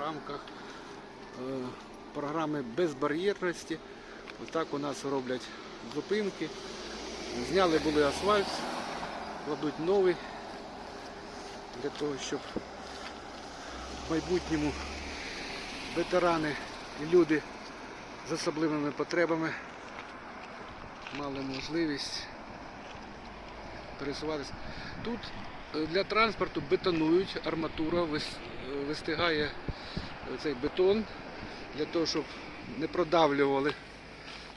рамках е, програми безбар'єрності. Отак у нас роблять зупинки. Зняли були асфальт, кладуть новий для того, щоб в майбутньому ветерани і люди з особливими потребами мали можливість пересуватися. Тут е, для транспорту бетонують, арматура вистигає цей бетон для того, щоб не продавлювали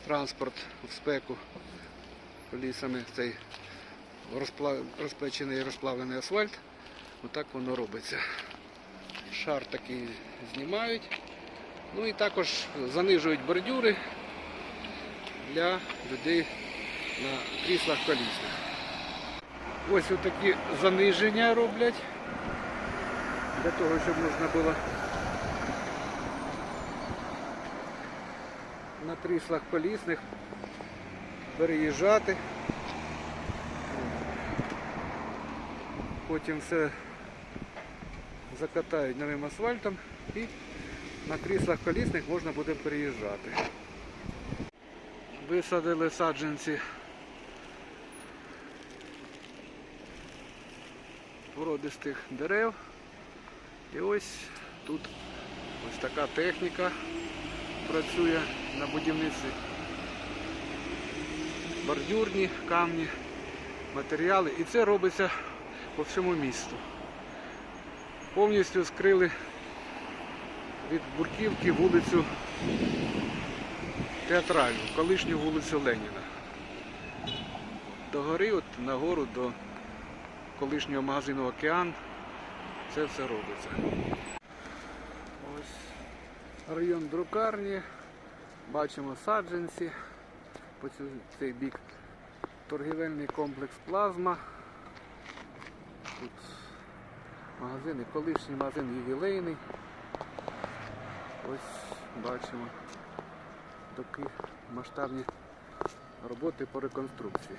транспорт в спеку колісами цей розпечений і розплавлений асфальт. Отак воно робиться. Шар такий знімають. Ну і також занижують бордюри для людей на кріслах колісних. Ось отакі заниження роблять для того, щоб можна було на кріслах колісних переїжджати. Потім все закатають новим асфальтом і на кріслах колісних можна буде переїжджати. Висадили саджанці породистих дерев. І ось тут ось така техніка працює на будівництві. Бордюрні, камні, матеріали. І це робиться по всьому місту. Повністю скрили від Бурківки вулицю Театральну, колишню вулицю Леніна. До гори, от нагору до колишнього магазину Океан. Це все робиться. Ось район друкарні. Бачимо саджанці. По цей бік торгівельний комплекс Плазма. Тут магазини, колишній магазин ювілейний. Ось бачимо такі масштабні роботи по реконструкції.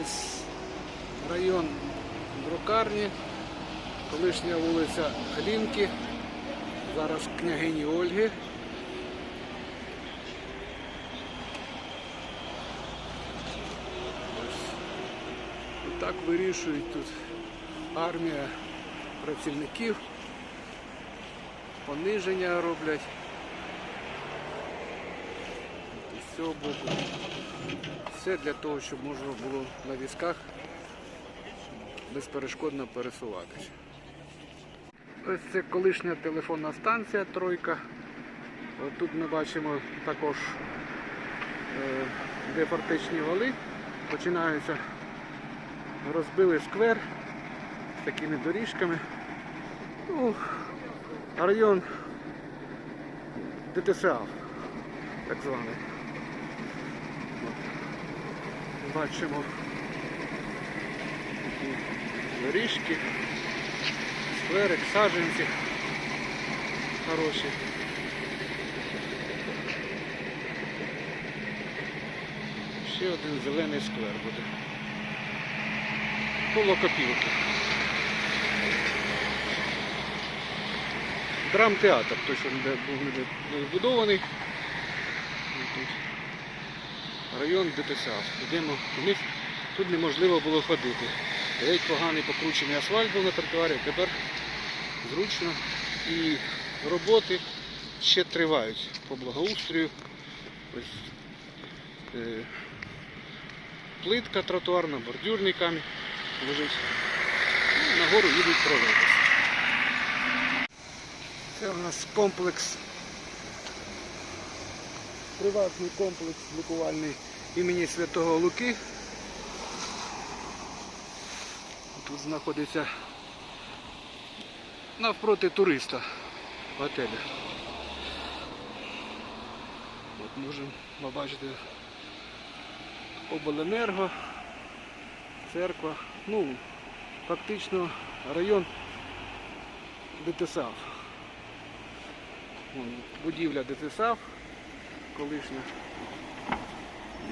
Ось район друкарні, колишня вулиця Глінки, зараз княгині Ольги. Ось. Так вирішують тут армія працівників, пониження роблять. З цього. Все для того, щоб можна було на візках безперешкодно пересуватися. Ось це колишня телефонна станція Тройка. Тут ми бачимо також, е, де фортечні вали. Починаються, розбили сквер з такими доріжками. Ну, район ДТСА, так званий. Бачимо доріжки, скверик, саджанці хороші. Ще один зелений сквер буде. Коло копілки. Драмтеатр, той, що був не збудований. Район ДТСА. Йдемо вниз. Тут неможливо було ходити. Геть поганий покручений асфальт був на тротуарі, тепер зручно. І роботи ще тривають по благоустрою. Ось, е, плитка тротуарна, бордюрний камінь лежить. Ну, нагору їдуть проводити. Це у нас комплекс приватний комплекс лікувальний імені Святого Луки. Тут знаходиться навпроти туриста готеля. От можемо побачити обленерго, церква, ну, фактично район ДТСАВ. Будівля ДТСАВ колишня.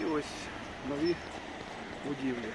І ось нові будівлі.